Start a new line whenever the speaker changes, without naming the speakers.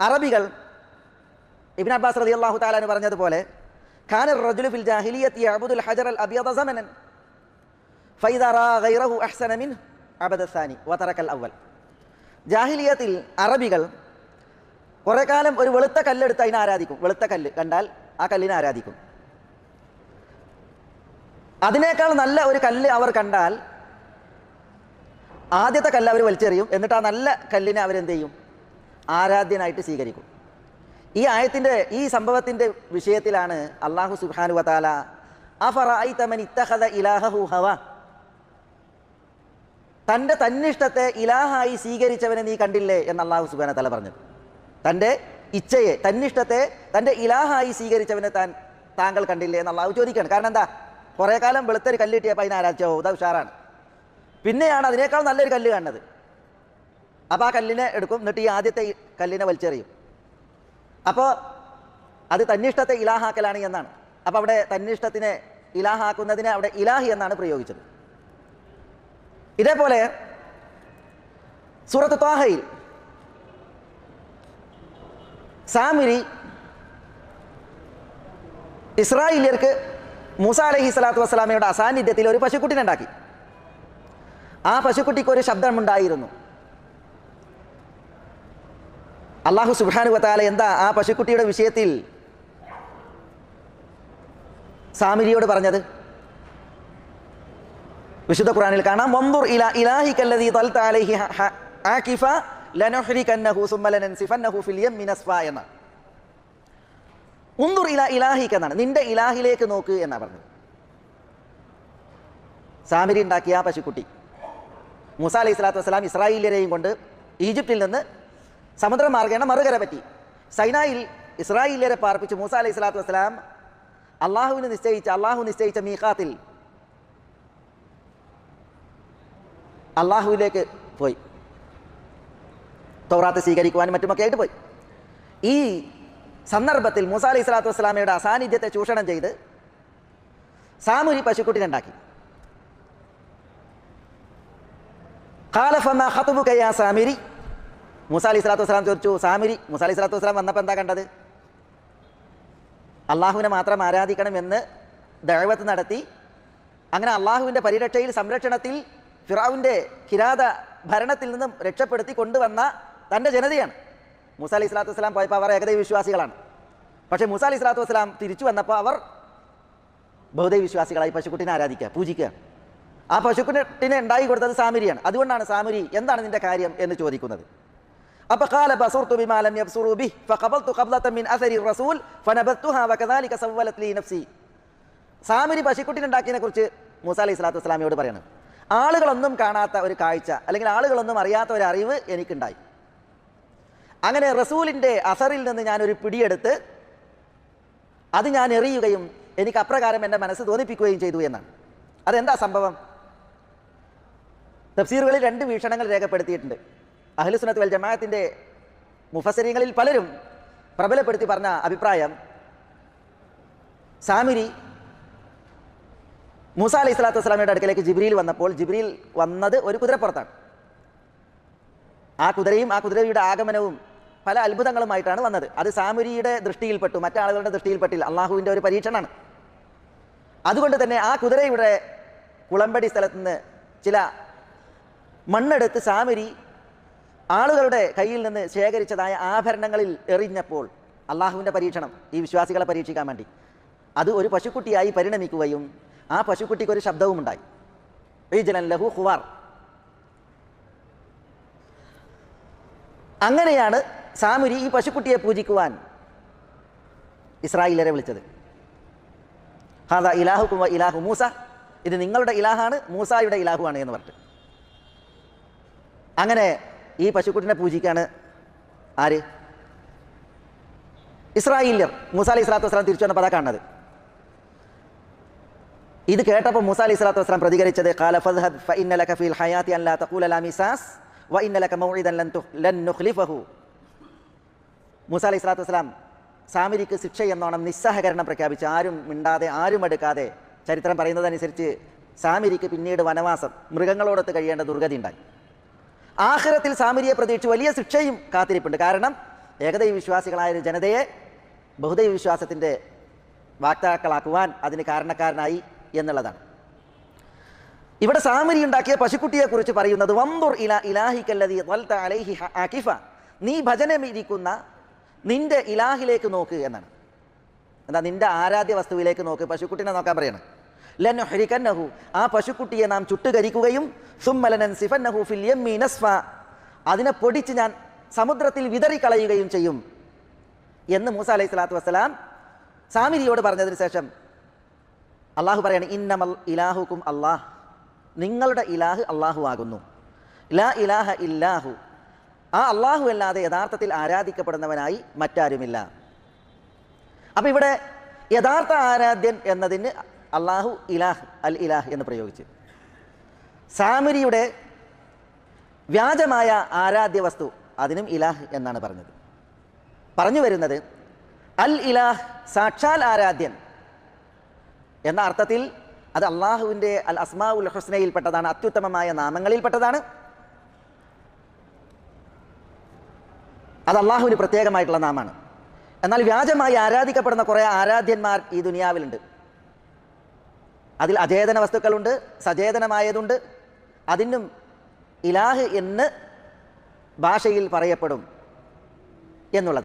അറബികൾ ഇബിൻ അബ്ബാസ് റതി അള്ളാഹു താലാന് പറഞ്ഞതുപോലെ ഖാൻ റജുലു ഫിൽ ജാഹിലിയത്തി അബുദുൽ ഹജർ അൽ അബിയദ സമനൻ ഫൈദ റാ ഗൈറഹു അഹ്സന മിൻ അബദ സാനി വതറക്കൽ അവൽ ജാഹിലിയത്തിൽ അറബികൾ കുറേ കാലം ഒരു വെളുത്ത കല്ലെടുത്ത് അതിനെ ആരാധിക്കും. വെളുത്ത കല്ല് കണ്ടാൽ ആ കല്ലിനെ ആരാധിക്കും. അതിനേക്കാൾ നല്ല ഒരു കല്ല് അവർ കണ്ടാൽ ആദ്യത്തെ കല്ല് അവർ വലിച്ചെറിയും. എന്നിട്ട് ആ നല്ല കല്ലിനെ അവരെന്ത് ചെയ്യും? ആരാധ്യനായിട്ട് സ്വീകരിക്കും. ഈ ആയത്തിന്റെ ഈ സംഭവത്തിന്റെ വിഷയത്തിലാണ് അള്ളാഹു സുബാനു വതാല അഫറായി തമൻ ഇത്തഹദ ഇലാഹു ഹവ? തന്റെ തന്നിഷ്ടത്തെ ഇലാഹായി സ്വീകരിച്ചവനെ നീ കണ്ടില്ലേ എന്ന് അള്ളാഹു സുബാന തല പറഞ്ഞത്. തന്റെ ഇച്ഛയെ തന്നിഷ്ടത്തെ തന്റെ ഇലാഹായി സ്വീകരിച്ചവനെ താൻ താങ്കൾ കണ്ടില്ലേ എന്ന് അള്ളാഹു ചോദിക്കുകയാണ്. കാരണം എന്താ? കുറേ കാലം വെളുത്തൊരു കല്ലിട്ടിയപ്പോൾ അതിനെ ആരാധിച്ചോ ഉദാ ഉഷാറാണ്. പിന്നെയാണ് അതിനേക്കാൾ നല്ലൊരു കല്ല് കാണുന്നത്. അപ്പോൾ ആ കല്ലിനെ എടുക്കും എന്നിട്ട് ഈ ആദ്യത്തെ കല്ലിനെ വലിച്ചെറിയും. അപ്പോൾ അത് തന്നിഷ്ടത്തെ ഇലാഹാക്കലാണ് എന്നാണ്. അപ്പോൾ അവിടെ തന്നിഷ്ടത്തിനെ ഇലാഹാക്കുന്നതിനെ അവിടെ ഇലാഹി എന്നാണ് പ്രയോഗിച്ചത്. ഇതേപോലെ സൂറത്ത് ത്വാഹയിൽ സാമിരി ഇസ്രായേലിയർക്ക് മൂസ അലഹി സ്വലാത്തു വസ്സലാമയുടെ അസാന്നിധ്യത്തിൽ ഒരു പശുക്കുട്ടിനെ ഉണ്ടാക്കി. ആ പശുക്കുട്ടിക്ക് ഒരു ശബ്ദമുണ്ടായിരുന്നു. അള്ളാഹു സുബാനു വത്താല എന്താ ആ പശുക്കുട്ടിയുടെ വിഷയത്തിൽ സാമിരിയോട് പറഞ്ഞത്? വിശുദ്ധ ഖുറാനിൽ കാണാം വന്ദുർ ഇല ഇലാഹി കല്ലതി തൽത അലൈഹി ഹ- ഹ- ആകിഫ ലനുഹ്രികന്നഹു സുമ്മ ലനൻസിഫന്നഹു ഫിൽ യമ്മി നസ്ഫ എന്നാണ്. ഉന്ദുർ ഇല ഇലാഹിക്ക് എന്നാണ്. നിന്റെ ഇലാഹിലേക്ക് നോക്ക് എന്നാ പറഞ്ഞത്. സാമിരി ഉണ്ടാക്കിയ ആ പശുക്കുട്ടി മൂസ അലൈഹി സ്വലാത്തു വസ്സലാം ഇസ്രായേലിയരെയും കൊണ്ട് ഈജിപ്തിൽ നിന്ന് സമുദ്രമാർഗേണ മറുകര പറ്റി. സൈനായിൽ ഇസ്രായേലിയരെ പാർപ്പിച്ച് മൂസ അലൈഹി സ്വലാത്തു വസ്സലാം അള്ളാഹുവിന് നിശ്ചയിച്ച അള്ളാഹു നിശ്ചയിച്ച മീഖാത്തിൽ അള്ളാഹുവിലേക്ക് പോയി. തോറാത്ത് സ്വീകരിക്കുവാനും മറ്റുമൊക്കെ ആയിട്ട് പോയി. ഈ സന്ദർഭത്തിൽ മൂസ അലൈഹി സ്വലാത്തു വസ്സലാമയുടെ അസാന്നിധ്യത്തെ ചൂഷണം ചെയ്ത് സാമുരി പശുക്കുട്ടിനുണ്ടാക്കി ഉണ്ടാക്കി. ഖതുബുക യാ സാമിരി മൂസ അലൈഹി സ്വലാത്തു വസ്സലാം ചോദിച്ചു സാമിരി മൂസ അലൈഹി സ്വലാത്തു വസ്സലാം വന്നപ്പോൾ എന്താ കണ്ടത്? അള്ളാഹുവിനെ മാത്രം ആരാധിക്കണമെന്ന് ദഴവത്ത് നടത്തി അങ്ങനെ അള്ളാഹുവിന്റെ പരിരക്ഷയിൽ സംരക്ഷണത്തിൽ ഫിറാവിന്റെ കിരാത ഭരണത്തിൽ നിന്നും രക്ഷപ്പെടുത്തി കൊണ്ടുവന്ന തന്റെ ജനതയാണ്. മൂസ അലൈഹി സ്വലാത്തു വസ്സലാം പോയപ്പോൾ അവർ ഏകദൈവ വിശ്വാസികളാണ്. പക്ഷേ മൂസ അലൈഹി സ്വലാത്തു വസ്സലാം തിരിച്ചു വന്നപ്പോൾ അവർ ബൗദ്ധൈവ വിശ്വാസികളായി പശുക്കുട്ടിനെ ആരാധിക്കുക പൂജിക്കുക. ആ പശുക്കുട്ടിനെ ഉണ്ടായി കൊടുത്തത് സാമിരിയാണ്. അതുകൊണ്ടാണ് സാമിരി എന്താണ് നിന്റെ കാര്യം എന്ന് ചോദിക്കുന്നത്? അപ്പൊ കാല ബസുർത്തു ബിമാലം യബ്സുറു ബി ഫഖബൽതു ഖബ്ലത മിൻ അസരി റസൂൽ ഫനബത്തുഹ വകദാലിക സവ്വലത് ലീ നഫ്സി സാമിരി പശിക്കുട്ടിനുണ്ടാക്കിയതിനെ കുറിച്ച് മൂസ അലൈഹി സ്വലാത്തു വസ്സലാമിയോട് പറയാണ്. ആളുകളൊന്നും കാണാത്ത ഒരു കാഴ്ച അല്ലെങ്കിൽ ആളുകളൊന്നും അറിയാത്ത ഒരു അറിവ് എനിക്കുണ്ടായി. അങ്ങനെ റസൂലിന്റെ അസറിൽ നിന്ന് ഞാനൊരു പിടിയെടുത്ത് അത് ഞാൻ എറിയുകയും എനിക്ക് അപ്രകാരം എന്റെ മനസ്സ് തോന്നിപ്പിക്കുകയും ചെയ്തു എന്നാണ്. അതെന്താ സംഭവം? തഫ്സീറുകളിൽ രണ്ട് വീക്ഷണങ്ങൾ രേഖപ്പെടുത്തിയിട്ടുണ്ട്. അഹ്ലുസുനത്ത് വൽ ജമാഅത്തിന്റെ മുഫസരീങ്ങളിൽ പലരും പ്രബലപ്പെടുത്തി പറഞ്ഞ അഭിപ്രായം സാമിരി മൂസ അലൈഹി സ്വലാത്തു വസ്സലാമയുടെ അടുക്കലേക്ക് ജിബ്രിയിൽ വന്നപ്പോൾ ജിബ്രിയിൽ വന്നത് ഒരു കുതിരപ്പുറത്താണ്. ആ കുതിരയും ആ കുതിരയുടെ ആഗമനവും പല അത്ഭുതങ്ങളുമായിട്ടാണ് വന്നത്. അത് സാമുരിയുടെ ദൃഷ്ടിയിൽപ്പെട്ടു മറ്റാളുകളുടെ ദൃഷ്ടിയിൽപ്പെട്ടില്ല. അള്ളാഹുവിന്റെ ഒരു പരീക്ഷണമാണ്. അതുകൊണ്ട് തന്നെ ആ കുതിരയുടെ കുളമ്പടി സ്ഥലത്ത് നിന്ന് ചില മണ്ണെടുത്ത് സാമരി ആളുകളുടെ കയ്യിൽ നിന്ന് ശേഖരിച്ചതായ ആഭരണങ്ങളിൽ എറിഞ്ഞപ്പോൾ അള്ളാഹുവിന്റെ പരീക്ഷണം ഈ വിശ്വാസികളെ പരീക്ഷിക്കാൻ വേണ്ടി. അത് ഒരു പശുക്കുട്ടിയായി പരിണമിക്കുകയും ആ പശുക്കുട്ടിക്ക് ഒരു ശബ്ദവും ഉണ്ടായി. റീജലൻ ലഹു ഹുവാർ അങ്ങനെയാണ് സാമുരി ഈ പശുക്കുട്ടിയെ പൂജിക്കുവാൻ ഇസ്രായേലരെ വിളിച്ചത്. ഹാദ ഇലാഹു കുമ ഇലാഹു മൂസ. ഇത് നിങ്ങളുടെ ഇലാഹാണ് മൂസായുടെ ഇലാഹുവാണ് എന്ന് പറഞ്ഞിട്ട്. അങ്ങനെ ഈ പശുക്കുട്ടിനെ പൂജിക്കാണ് ആര്? ഇസ്രായേലിയർ. മൂസ അലി ഇസ്ലാത്തു വസ്ലാം തിരിച്ചു വന്നപ്പോൾ അതാ കാണുന്നത്. ഇത് കേട്ടപ്പോൾ മൂസ അലി ഇസ്ലാത്തു വസ്ലാം പ്രതികരിച്ചത് ഖാല ഫദ്ഹബ് ഹയാത്തി അൻ ലാ മൗഇദൻ ലൻ ലൻ നുഖ്ലിഫഹു. സ്വലാത്തു വസ്സലാം സാമിരിക്ക് ശിക്ഷ എന്നോണം നിസ്സഹകരണം പ്രഖ്യാപിച്ച്. ആരും മിണ്ടാതെ ആരും എടുക്കാതെ ചരിത്രം പറയുന്നതനുസരിച്ച് സാമിരിക്ക് പിന്നീട് വനവാസം മൃഗങ്ങളോടൊത്ത് കഴിയേണ്ട ദുർഗതി ഉണ്ടായി. ആഖിറത്തിൽ സാമരിയെ പ്രതീക്ഷിച്ച് വലിയ ശിക്ഷയും കാത്തിരിപ്പുണ്ട്. കാരണം ഏകദൈവ വിശ്വാസികളായ ജനതയെ ബഹുദൈവ വിശ്വാസത്തിന്റെ വാക്താക്കളാക്കുവാൻ അതിന് കാരണക്കാരനായി എന്നുള്ളതാണ്. ഇവിടെ സാമരി ഉണ്ടാക്കിയ പശുക്കുട്ടിയെക്കുറിച്ച് പറയുന്നത് വന്തുർ ഇല ഇലാഹിക്കല്ലതി വൽത്ത അലൈഹി ആകിഫ നീ ഭജനമിരിക്കുന്ന നിന്റെ ഇലാഹിലേക്ക് നോക്ക് എന്നാണ്. എന്താ നിന്റെ ആരാധ്യ വസ്തുവിലേക്ക് നോക്ക്? പശുക്കുട്ടിനെ നോക്കാൻ പറയണം. ലൻ ഹരിക്കന്നഹു ആ പശുക്കുട്ടിയെ നാം ചുട്ടുകരിക്കുകയും സുമ്മലനൻ സിഫന്നഹു ഫിൽ യമ്മി നസ്ഫ. അതിനെ പൊടിച്ച് ഞാൻ സമുദ്രത്തിൽ വിതറിക്കളയുകയും ചെയ്യും. എന്ന് മൂസ അലൈഹി സ്വലാത്തു വസ്സലാം സാമിരിയോട് പറഞ്ഞതിന് ശേഷം അള്ളാഹു പറയാണ് ഇന്നമൽ ഇലാഹുക്കും അള്ളാഹ്. നിങ്ങളുടെ ഇലാഹ് അള്ളാഹു ആകുന്നു ലാ ഇലാഹ ഇല്ലാഹു. ആ അള്ളാഹു അല്ലാതെ യഥാർത്ഥത്തിൽ ആരാധിക്കപ്പെടുന്നവനായി മറ്റാരുമില്ല. അപ്പം ഇവിടെ യഥാർത്ഥ ആരാധ്യൻ എന്നതിന് അള്ളാഹു ഇലാഹ് അൽ ഇലാഹ് എന്ന് പ്രയോഗിച്ച്. സാമരിയുടെ വ്യാജമായ ആരാധ്യ വസ്തു അതിനും ഇലാഹ് എന്നാണ് പറഞ്ഞത്. പറഞ്ഞു വരുന്നത് അൽ ഇലാഹ് സാക്ഷാൽ ആരാധ്യൻ എന്ന അർത്ഥത്തിൽ അത് അള്ളാഹുവിന്റെ അൽ അസ്മാ ഉൽ ഹുസ്നയിൽപ്പെട്ടതാണ് അത്യുത്തമമായ നാമങ്ങളിൽപ്പെട്ടതാണ്. അത് അള്ളാഹുവിന് പ്രത്യേകമായിട്ടുള്ള നാമാണ്. എന്നാൽ വ്യാജമായി ആരാധിക്കപ്പെടുന്ന കുറേ ആരാധ്യന്മാർ ഈ ദുനിയാവിലുണ്ട്. അതിൽ അചേതന വസ്തുക്കളുണ്ട് സചേതനമായതുണ്ട്. അതിനും ഇലാഹ് എന്ന് ഭാഷയിൽ പറയപ്പെടും എന്നുള്ളത്.